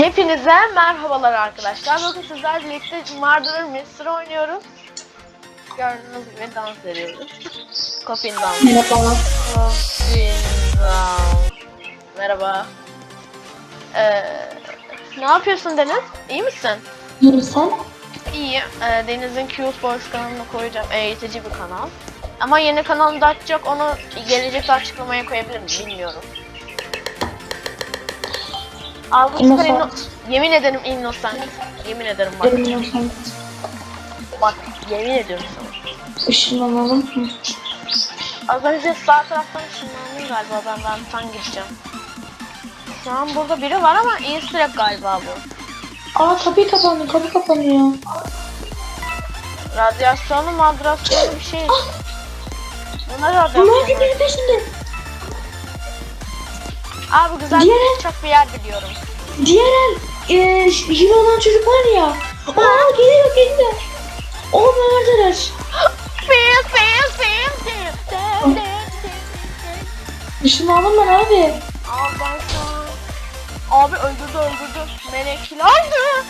Hepinize merhabalar arkadaşlar. Bugün sizlerle birlikte Murderer Mystery oynuyoruz. Gördüğünüz gibi dans ediyoruz. Coffin dans. Merhaba. Coffin dans. Merhaba. Ee, ne yapıyorsun Deniz? İyi misin? İyiyim sen? İyi. Ee, Deniz'in Cute Boys kanalına koyacağım. Eğitici bir kanal. Ama yeni kanalını da açacak. Onu gelecekte açıklamaya koyabilirim. Bilmiyorum. Sefer Innocent. inno- Yemin ederim innocent. Yemin ederim bak. Sen. Bak yemin ediyorum sana. Işınlanalım. Az önce sağ taraftan ışınlandım galiba ben ben tan gideceğim. Şu an burada biri var ama easter egg galiba bu. Aa kapıyı kapandı. Kapı kapanıyor. Radyasyonlu madrasyonlu bir şey. Bunlar Bunlar radyasyon. benim peşinde. Abi güzel Diğer- çıkacak bir yer biliyorum. Diğer el e, hile olan çocuk var ya. Aa geliyor geliyor. O murderer. Feel feel feel feel. De, de, de, de. Işınlandım ben abi. Abi ben an... Abi öldürdü öldürdü. Melekler öldü.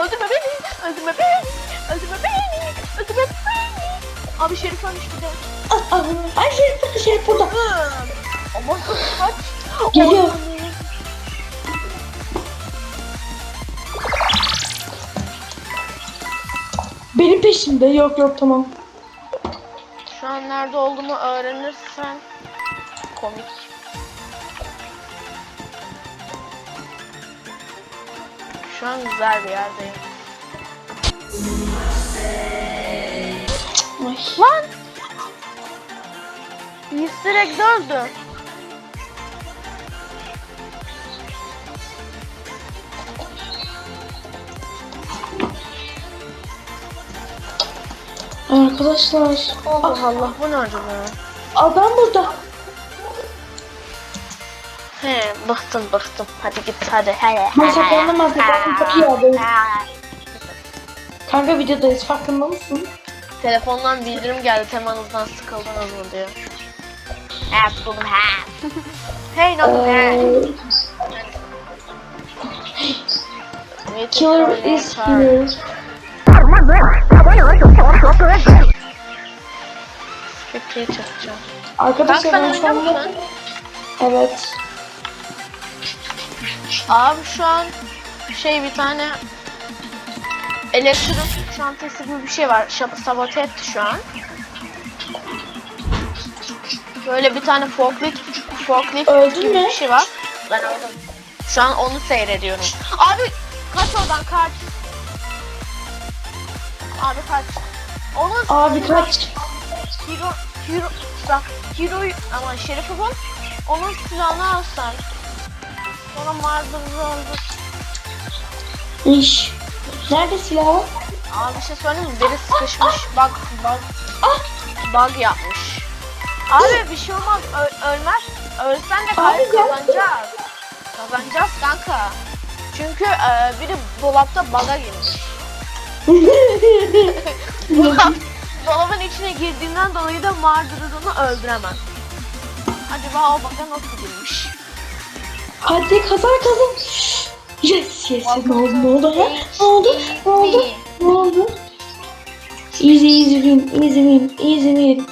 Öldürme beni. Öldürme beni. Öldürme beni. Öldürme beni. Abi Şerif ölmüş bir de. Ay şerif burada şerif burada. Ama kaç. Geliyor. Benim peşimde. Yok yok tamam. Şu an nerede olduğumu öğrenirsen komik. Şu an güzel bir yerdeyim. Ay. Lan! Easter egg öldü. Arkadaşlar. Allah Allah bu ne acaba? Adam burada. He bıktım bıktım. Hadi git hadi. He. Ben saklandım ben saklandım. Çok iyi abi. Kanka videodayız farkında mısın? Telefondan bildirim geldi temanızdan sıkıldınız mı diyor. He sıkıldım he. hey he? Ee, Wait, killer is here. Fikri çakacağım. Arkadaşlar ben şu anda... Evet. Abi şu an şey bir tane elektrik çantası gibi bir şey var. Şap sabote etti şu an. Böyle bir tane forklift forklift Öldün gibi mü? bir şey var. Ben öldüm. Şu an onu seyrediyorum. Abi kaç oradan kaç. Abi kaç. Onun Abi kaç. Hero, hero, Hero'yu ama Şerif'i bul. Onun silahını alsan. Sonra Mardır'ı öldür. İş. Nerede silah? Abi bir şey söyleyeyim mi? Biri sıkışmış. Bak bak. Ah! Bug yapmış. Abi bir şey olmaz. Ö- ölmez. Ölsen de kay- kazanacağız. Kazanacağız kanka. Çünkü e, biri dolapta bug'a girmiş. Dolabın içine girdiğinden dolayı da Mardır'ı onu öldüremez. Acaba o bug'a nasıl girmiş? Hadi kazan kazan. Yes yes. Ne oldu ne oldu? Ne oldu? Ne oldu? Ne oldu? Easy easy win. Easy win. Easy win.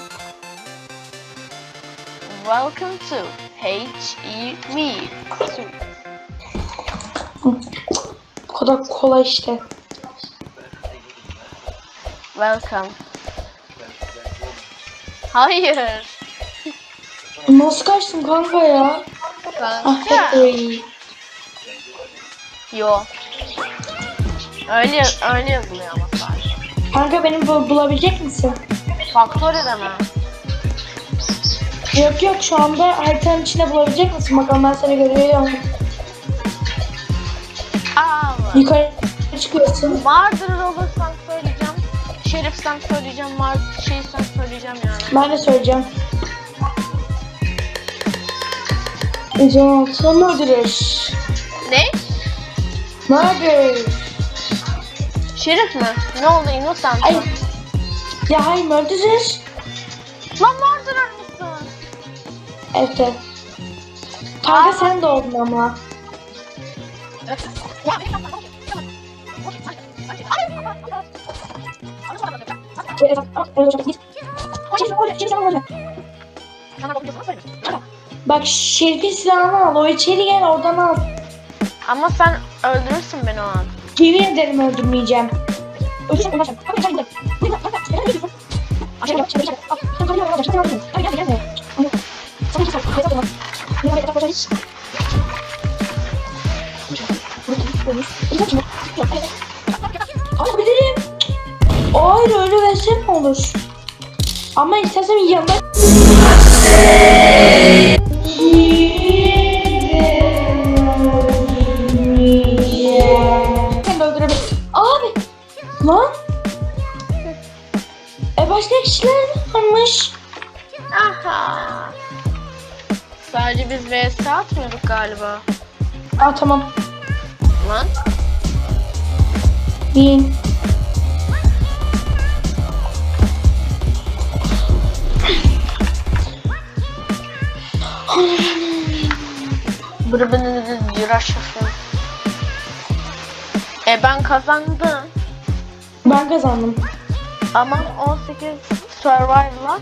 Welcome to H.E.Me. Bu kadar kolay işte. Welcome. Hayır. Nasıl kaçtım kanka ya? Ah Kanka. factory. Yo. Öyle öyle yazılıyor ama sadece. Kanka beni bu- bulabilecek misin? Faktörü de mi? Yok yok şu anda haritanın içinde bulabilecek misin? Bakalım ben seni görüyorum. Aa. Yukarı çıkıyorsun. Olursan söyleyeceğim. Şerifsen söyleyeceğim. Mard şeysen söyleyeceğim yani. Ben de söyleyeceğim. 116 murderer. Ne? Murder. Şerif mi? Ne oldu? Innocent Ay. Ya hayır murderer. Lan mardırır mısın? Evet. evet. Kanka sen de oldun ama. Öf. Bak Şerif'in silahını al. O içeri gel oradan al. Ama sen öldürürsün beni o an. Yemin ederim öldürmeyeceğim. Öldüreceğim, Hayır öyle versem ne olur? Ama istersen yanına... Abi. Lan. E başka kişiler varmış. Aha. Sadece biz vs atmıyorduk galiba. Aa tamam. Lan. Bin. Yaşasın. E ben kazandım. Ben kazandım. Ama 18 Survivor'la.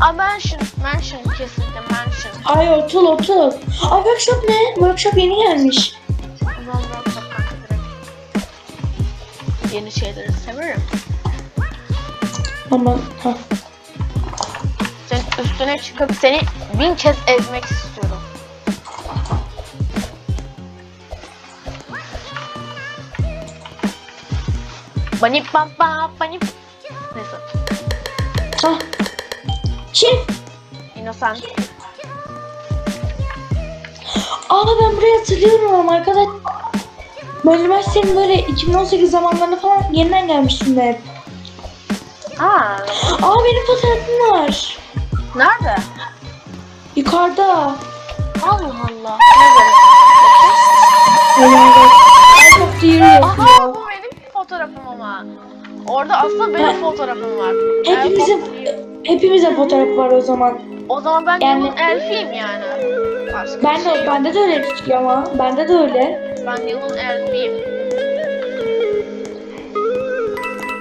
Aa mention, mention kesildi mention. Ay otul otul. Ay workshop ne? Workshop yeni gelmiş. Yeni şeyleri severim. Aman. Ha. Senin üstüne çıkıp seni bin kez ezmek istiyorum. Bani baba bani Neyse. Ha. Çin. Innocent. Aa ben burayı hatırlıyorum arkadaş. Böyle ben senin böyle 2018 zamanlarında falan yeniden gelmiştim de hep. Aa, Aa benim fotoğrafım var. nerede? Yukarıda. Allah Allah. Eye of the Year Aha yazıyor. bu benim fotoğrafım ama. Orada aslında benim fotoğrafım var. Hepimizin, hepimizin fotoğrafı var o zaman. O zaman ben Yani- yılın elfiyim yani. Başka Ben şey de, yok. bende de öyle çıkıyor ama. Bende de öyle. Ben yılın elfiyim.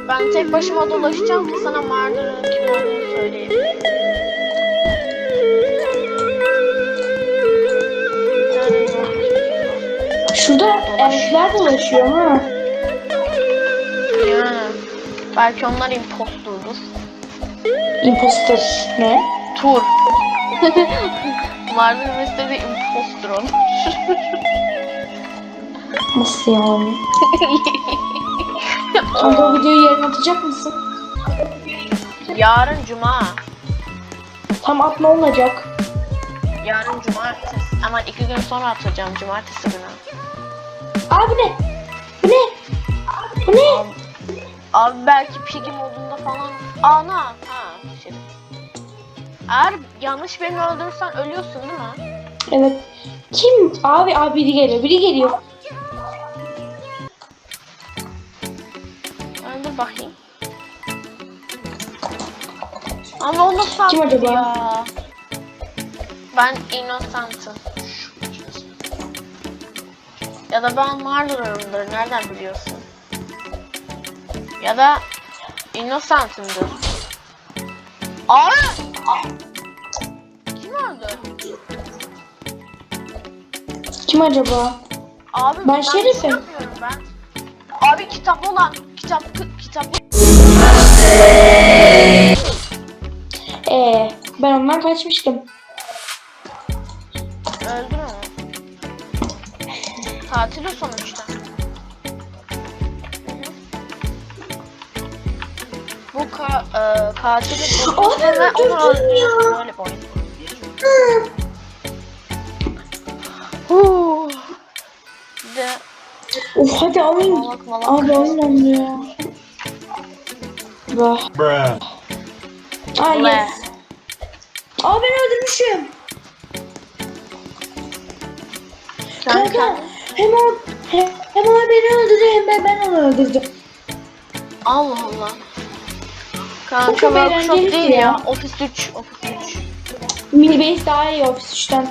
Ben tek başıma dolaşacağım ki sana Mardin'in kim olduğunu söyleyeyim. Şurada elfler dolaşıyor ha. Belki onlar imposturdur. Imposter ne? Tur. Mardin'in istediği impostur olmuş. Nasıl yani? Kanka o videoyu yarın atacak mısın? Yarın cuma. Tam at ne olacak? Yarın cumartesi. Aman iki gün sonra atacağım cumartesi günü. Aa bu ne? Bu ne? Bu ne? Abi belki pigi modunda falan. Ana. Ha. Şey. Eğer yanlış beni öldürürsen ölüyorsun değil mi? Evet. Kim? Abi abi biri geliyor. Biri geliyor. Öldür bakayım. Ama o nasıl Kim acaba? Ya? Ben Innocent'ım. Ya da ben mağdurumdur. Nereden biliyorsun? Ya da Innocent'ımdır. Aa! Kim öldü? Kim acaba? Abi Ben Şerif'im. ben. Abi kitap olan kitap kitap Ee, ben ondan kaçmıştım. öldü mü? Tatil o Bu ka e, katili ben bulduğunda onu öldürdüm öldürüyorsun. ya. Öyle bir oyun. Huu. Bir de Of hadi oyun. malak malak. Abi oyun oynuyor. Vah. Bruh. Aa Le. yes. Aa ben öldürmüşüm. Kanka kendine- hem o hem, hem o beni öldürdü hem de ben onu öldürdüm. Allah Allah. Kanka çok workshop eğlenceli değil ya. ya. Office 3. Office 3. Mini base daha iyi ofis 3'ten.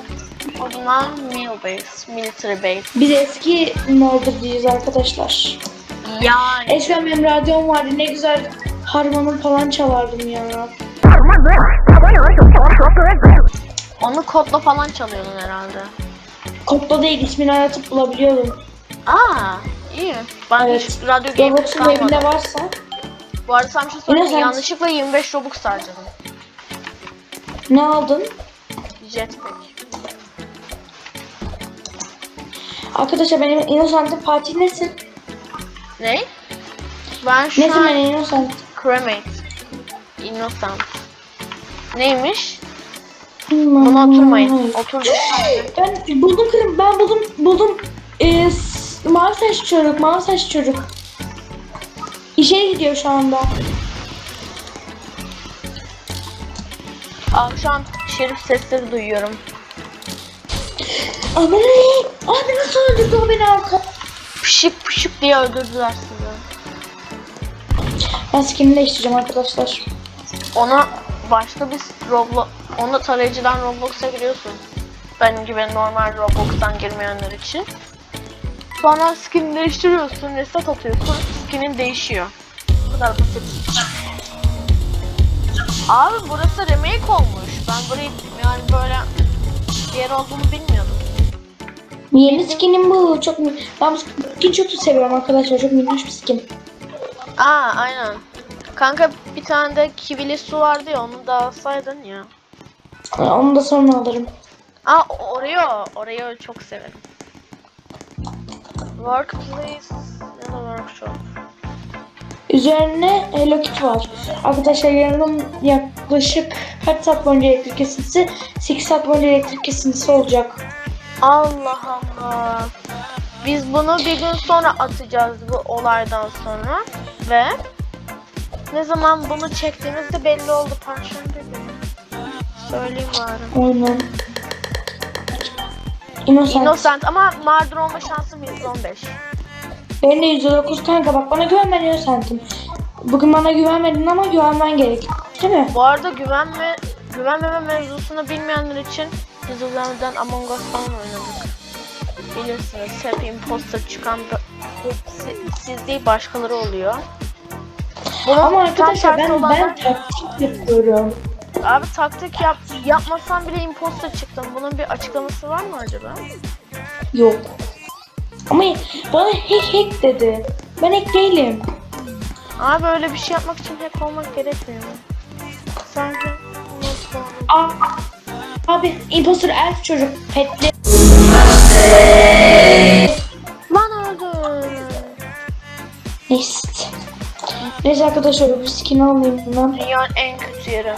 O zaman meal base, military base. Biz eski Maldiv'deyiz arkadaşlar. Yani. Eskiden benim radyom vardı ne güzel harmanım falan çalardım ya. Onu kodla falan çalıyordun herhalde. Kodda değil ismini aratıp bulabiliyordum. Aa, iyi. Ben Evet. hiç radyo game Robox'un evinde varsa. Bu arada sana bir şey? Yine sen- Yanlışlıkla 25 Robux harcadım. Ne aldın? Jetpack. Arkadaşlar benim Innocent'im Fatih nesin? Ne? Ben şu Nesin an ben Innocent? cremate. Innocent. Neymiş? Bunu Buna oturmayın. Sadece. Ben buldum kırım, ben buldum, buldum. Ee, mavi saçlı çocuk, mavi saçlı çocuk. İşe gidiyor şu anda. Abi şu an şerif sesleri duyuyorum. Abi, abi nasıl öldürdü o beni arka? Pışık pışık diye öldürdüler sizi. Ben skinini değiştireceğim arkadaşlar. Ona başka bir Roblox, onu tarayıcıdan Roblox'a giriyorsun. Benim gibi normal Roblox'tan girmeyenler için. Sonra skin değiştiriyorsun, reset atıyorsun, skinin değişiyor. Bu kadar basit. Abi burası remake olmuş. Ben burayı yani böyle bir yer olduğunu bilmiyordum. Yeni skinim bu. Çok mi- ben bu skin çok seviyorum arkadaşlar. Çok minnoş bir skin. Aa aynen. Kanka bir tane de kivili su vardı ya onu da alsaydın ya. Onu da sonra alırım. Aa Oreo. Oreo'yu çok severim. Workplace ya da workshop. Üzerine Hello Kitty var. Arkadaşlar yarın yaklaşık kaç saat boyunca elektrik kesintisi? 8 saat boyunca elektrik kesintisi olacak. Allah Allah. Biz bunu bir gün sonra atacağız bu olaydan sonra ve ne zaman bunu çektiğimizde belli oldu Perşembe günü. Söyleyeyim bari. Aynen. Innocent. Innocent ama mağdur olma şansım %15. Benim de %9 kanka bak bana güven ben Innocent'im. Bugün bana güvenmedin ama güvenmen gerek. Değil mi? Bu arada güvenme, güvenmeme mevzusunu bilmeyenler için biz uzanmadan Among Us falan oynadık. Bilirsiniz hep imposter çıkan da hep si- siz değil başkaları oluyor. Bunun Ama arkadaşlar ben, ben taktik yapıyorum. Abi taktik yap, yapmasan bile imposter çıktın. Bunun bir açıklaması var mı acaba? Yok. Ama bana hack hack dedi. Ben hack değilim. Abi öyle bir şey yapmak için hack olmak gerekmiyor. Sence nasıl? Aa, abi imposter elf çocuk petli. Lan öldü. Neyse. Neyse arkadaşlar bir skin alayım ben. Dünyanın en kötü yeri.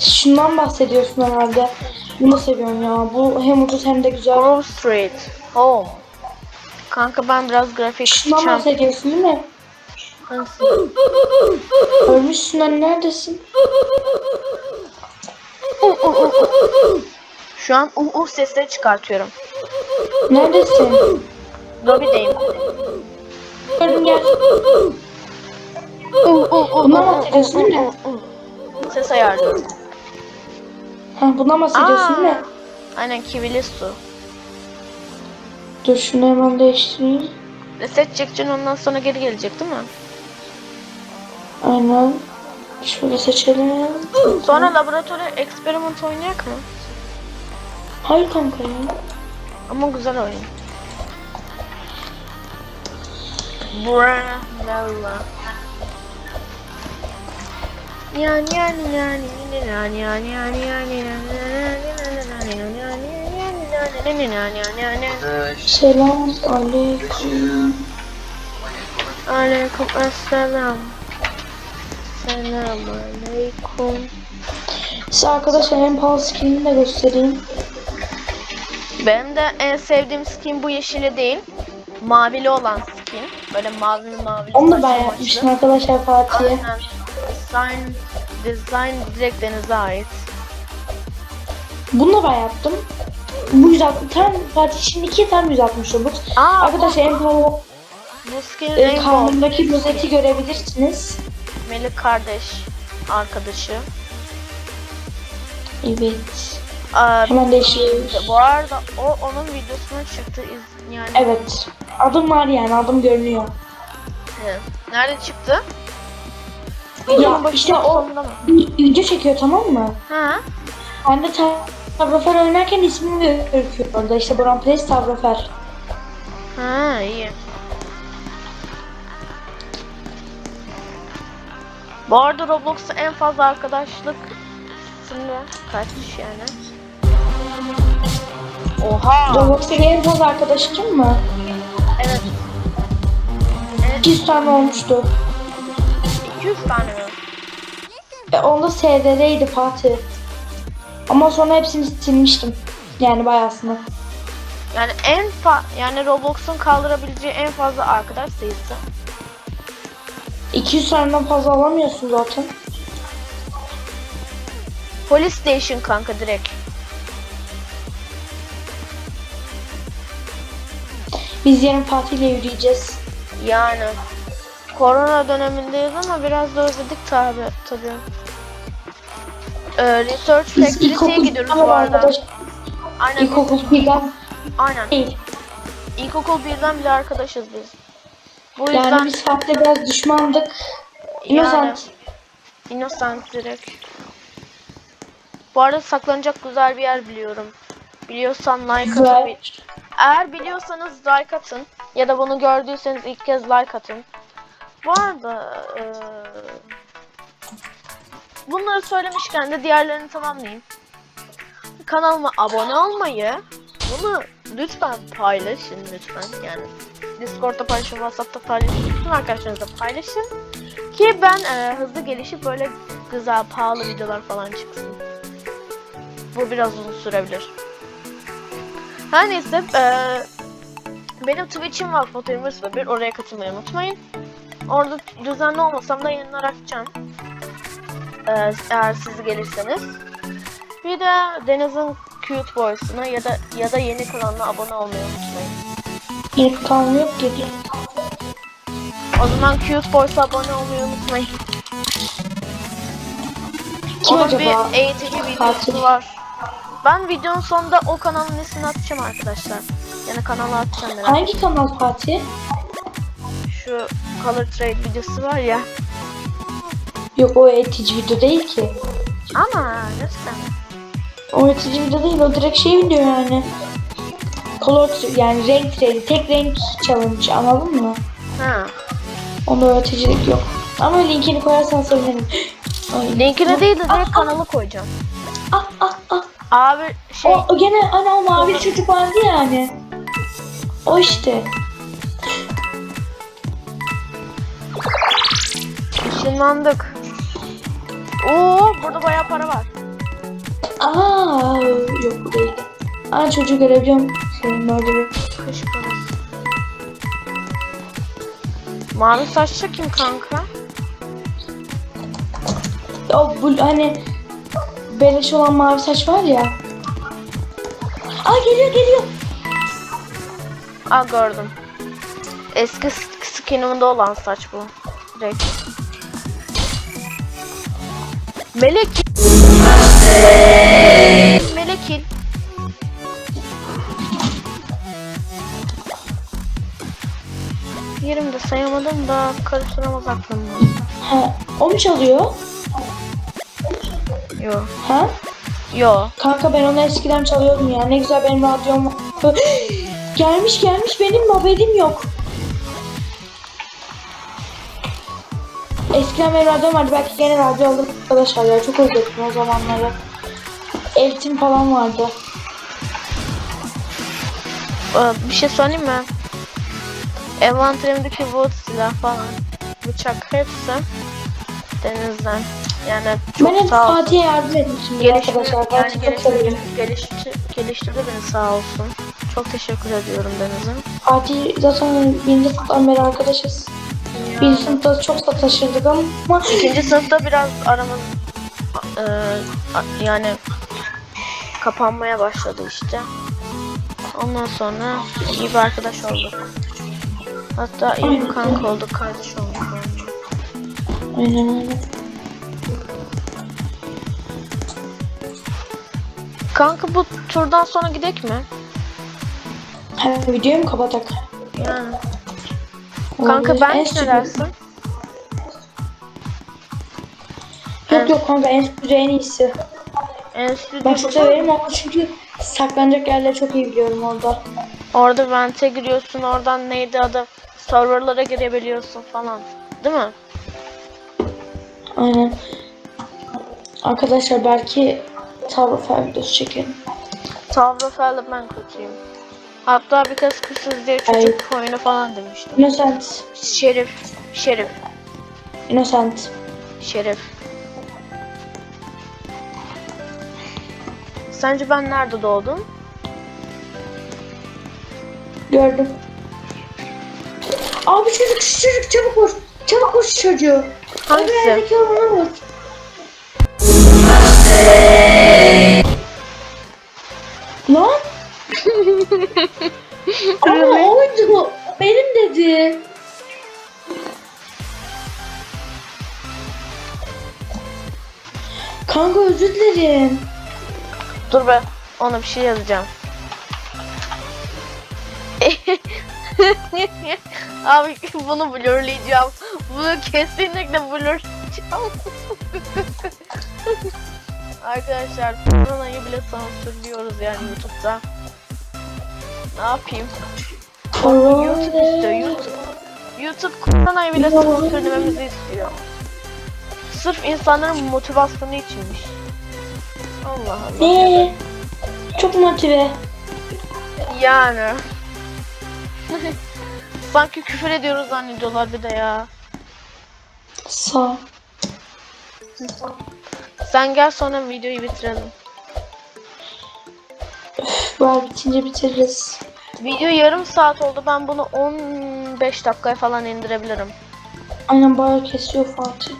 Şundan bahsediyorsun herhalde. Bunu seviyorum ya. Bu hem ucuz hem de güzel. Grove Street. Home. Kanka ben biraz grafik Şundan çizeceğim. bahsediyorsun değil mi? Nasıl? Ölmüşsün hani neredesin? Şu an uh uh sesleri çıkartıyorum. Neredesin? Lobideyim. Gördüm gel. Uh uh uh. Bundan bahsediyorsun değil mi? Ses ayarlıyorum. Ha bundan bahsediyorsun değil mi? Aynen kivili su. Dur şunu hemen değiştireyim. Reset çekeceksin ondan sonra geri gelecek değil mi? Aynen. Şöyle seçelim. Sonra laboratuvar experiment oynayak mı? Hayır kanka ya. Ama güzel oyun. Bra. Yani yani yani yani yani yani yani Selam aleyküm. Aleyküm selam. Selam aleyküm. Size arkadaşlar en pahalı skinini de göstereyim. Benim de en sevdiğim skin bu yeşili değil. Mavili olan skin. Böyle mavi mavi. Onu da ben yapmıştım arkadaşlar Fatih'e. Aynen. Design, design direkt denize ait. Bunu da ben yaptım. Bu 160 tam Fatih şimdi iki tam 160 Robux. Aa, Arkadaşlar en pahalı e, karnındaki rozeti görebilirsiniz. Melih kardeş arkadaşı. Evet. Aa, Hemen değiştiriyoruz. bu arada o onun videosuna çıktı. İz- Yani Evet. Adım var yani adım görünüyor. Evet. Nerede çıktı? Ya işte o video çekiyor tamam mı? Ha? Ben de Tavrofer oynarken ismim gözüküyor orada. İşte Boran Plays Tavrofer. Ha iyi. Bu arada Roblox'ta en fazla arkadaşlık sınırı kaç yani? Oha! Roblox'taki en fazla arkadaşı kim mi? Evet. Evet 200 tane olmuştu. 200 tane mi? E, onda SD'deydi Fatih. Ama sonra hepsini silmiştim. Yani bayağısını. Yani en fa yani Roblox'un kaldırabileceği en fazla arkadaş sayısı. 200 taneden fazla alamıyorsun zaten. Police Station kanka direkt. Biz yarın Fatih ile yürüyeceğiz. Yani korona dönemindeyiz ama biraz da özledik tabi tabii. Ee, Research ilkokul gidiyoruz bu arada. Aynen, İlkokul birden aynen. değil. İlkokul birden bile arkadaşız biz. Bu yüzden Yani biz Fatih'le biraz düşmandık. yani, Innocent. Innocent direkt. Bu arada saklanacak güzel bir yer biliyorum. Biliyorsan like atabilir. Eğer biliyorsanız like atın. Ya da bunu gördüyseniz ilk kez like atın. Bu arada eee, bunları söylemişken de diğerlerini tamamlayayım. Kanalıma abone olmayı, bunu lütfen paylaşın lütfen yani. Discord'da paylaşın, Whatsapp'ta paylaşın, bütün arkadaşlarınızla paylaşın. Ki ben eee, hızlı gelişip böyle güzel, pahalı videolar falan çıksın. Bu biraz uzun sürebilir. Her neyse eee, benim Twitch'im var Fotoğrafımız bir oraya katılmayı unutmayın. Orada düzenli olmasam da yayınlar açacağım. Eee, eğer siz gelirseniz. Bir de Deniz'in Cute Boys'una ya da ya da yeni kanalına abone olmayı unutmayın. İlk kanlı yok ki. O zaman Cute Boys'a abone olmayı unutmayın. Kim Onun acaba? bir eğitici videosu var. Ben videonun sonunda o kanalın ismini atacağım arkadaşlar. Yani kanala atacağım merak Hangi kanal Fatih? Şu Color Trade videosu var ya. Yok o eğitici video değil ki. Ama lütfen. O eğitici video değil o direkt şey video yani. Color yani renk trade, tek renk challenge anladın mı? Ha. Onda öğreticilik yok. Ama linkini koyarsan sevinirim. Linkine değil de Ah, direkt kanalı koyacağım. Ah ah ah. Abi şey o gene ana o mavi çocuk vardı yani. O işte. Işınlandık. Oo burada bayağı para var. Aa yok bu değil. Aa çocuğu görebiliyorum. Senin orada bir. Kış parası. Mavi saçlı kim kanka? O bu hani beleş olan mavi saç var ya. Aa geliyor geliyor. Aa gördüm. Eski sk- skinimde olan saç bu. Direkt. Melek. Melekil. Yerimde sayamadım da karıştıramaz aklımda. Ha, o mu çalıyor? Yo. Ha? Yo. Kanka ben onu eskiden çalıyordum ya. Ne güzel benim radyom gelmiş gelmiş benim haberim yok. Benim radyom vardı. Belki gene radyo alırım arkadaşlar ya. Çok özledim o zamanları. Eltim falan vardı. Ee, bir şey söyleyeyim mi? Envanterimdeki wood silah falan, bıçak hepsi denizden. Yani çok ben hep sağ olsun. Fatih'e yardım etmişim Geliştirdi, arkadaşlar. yani geliştirdi, gelişti, geliştirdi beni sağ olsun. Çok teşekkür ediyorum Deniz'e. Fatih zaten birinci sınıftan beri arkadaşız. Birinci sınıfta çok sataşırdık ama İkinci sınıfta biraz aramız e, yani kapanmaya başladı işte. Ondan sonra iyi bir arkadaş olduk. Hatta iyi bir kanka olduk, kardeş olduk. Aynen öyle. Kanka bu turdan sonra gidek mi? Ha, videoyu mu kapatak? Yani. Kanka ben En ne dersin? Yok yok kanka en süper en iyisi. En stüdyo Ben çok severim ama çünkü saklanacak yerleri çok iyi biliyorum orada. Orada vente giriyorsun, oradan neydi adı? Serverlara girebiliyorsun falan. Değil mi? Aynen. Arkadaşlar belki Tower Fire videosu çekelim. Tavrafel'de ben kötüyüm. Hatta bir kez kızsız diye çocuk oyunu falan demiştim. Innocent. Şerif, Şerif, Innocent. Şerif. Sence ben nerede doğdum? Gördüm. Abi çocuk şu çocuk çabuk vur. Çabuk vur şu çocuğu. Hangisi? Abi yerdeki olanı vur. Lan. Ama oydu. Benim dedi. Kanka özür dilerim. Dur be, ona bir şey yazacağım. Abi bunu blurlayacağım. Bunu kesinlikle blurlayacağım. Arkadaşlar Corona'yı bile sansürlüyoruz yani YouTube'da. Ne yapayım? YouTube istiyor YouTube. YouTube Corona'yı bile sansürlememizi istiyor. Sırf insanların motivasyonu içinmiş. Allah Allah. Ne? Çok motive. Yani. Sanki küfür ediyoruz zannediyorlar bir de ya. Sağ. Sen gel sonra videoyu bitirelim. Var bitince bitiririz. Video yarım saat oldu. Ben bunu 15 dakikaya falan indirebilirim. Aynen bayağı kesiyor Fatih.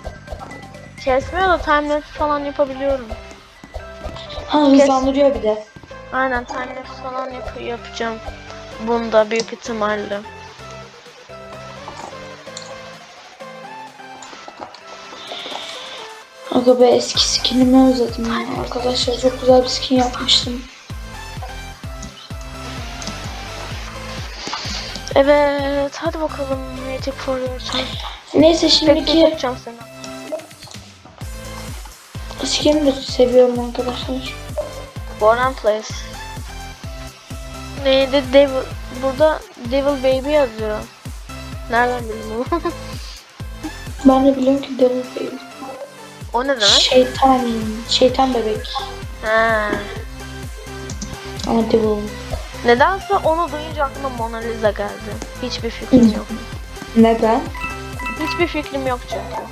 Kesmiyor da timelapse falan yapabiliyorum. Ha hızlandırıyor bir de. Aynen timelapse falan yap yapacağım. Bunda büyük ihtimalle. Aga be eski skinimi özledim ya. Arkadaşlar çok güzel bir skin yapmıştım. Evet hadi bakalım. Waiting for. Neyse şimdiki yapacağım seni. skinimi de seviyorum arkadaşlar. Born Place. Neydi? Devil. Burada Devil Baby yazıyor. Nereden bildin bunu? Ben de biliyorum ki Devil Baby. o ne demek? Şeytan, şeytan bebek. Ha. Ama Devil. Nedense onu duyunca aklıma Mona Lisa geldi. Hiçbir fikrim yok. Neden? Hiçbir fikrim yok çünkü.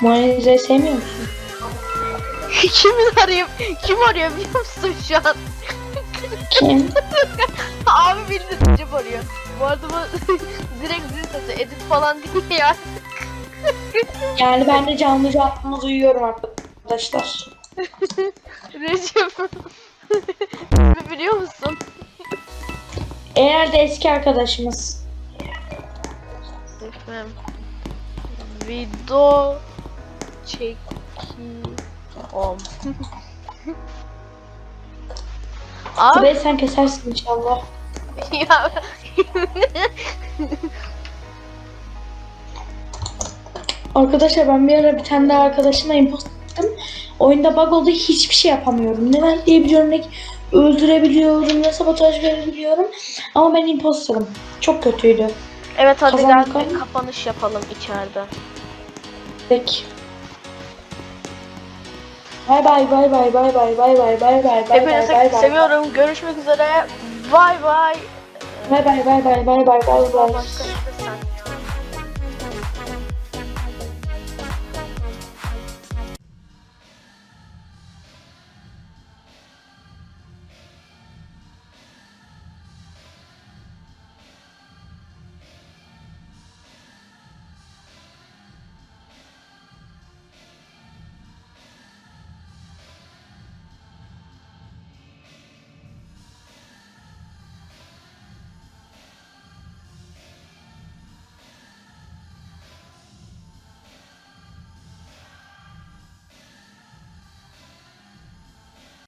Mona Lisa'yı sevmiyor musun? Kimin arayıp kim arıyor biliyor musun şu an? Kim? Abi bildi Recep arıyor. Bu arada bu direkt zil sesi edit falan değil ya. Yani ben de canlı canlı duyuyorum arkadaşlar. Recep. Biliyor musun? Eğer de eski arkadaşımız. Efendim. Video çeki om. Abi Burayı sen kesersin inşallah. ya Arkadaşlar ben bir ara bir tane daha arkadaşımla imposter yaptım. Oyunda bug oldu hiçbir şey yapamıyorum. Neden diyebiliyorum ne öldürebiliyorum ne sabotaj verebiliyorum. Ama ben imposterım. Çok kötüydü. evet hadi gel bir kapanış yapalım içeride. Peki. Bay bay bay bay bay bay bay bay bay bay bay Hepinizi bay bay seviyorum. Görüşmek üzere. Bay bay. bay bay bay bay bay bay bay bay?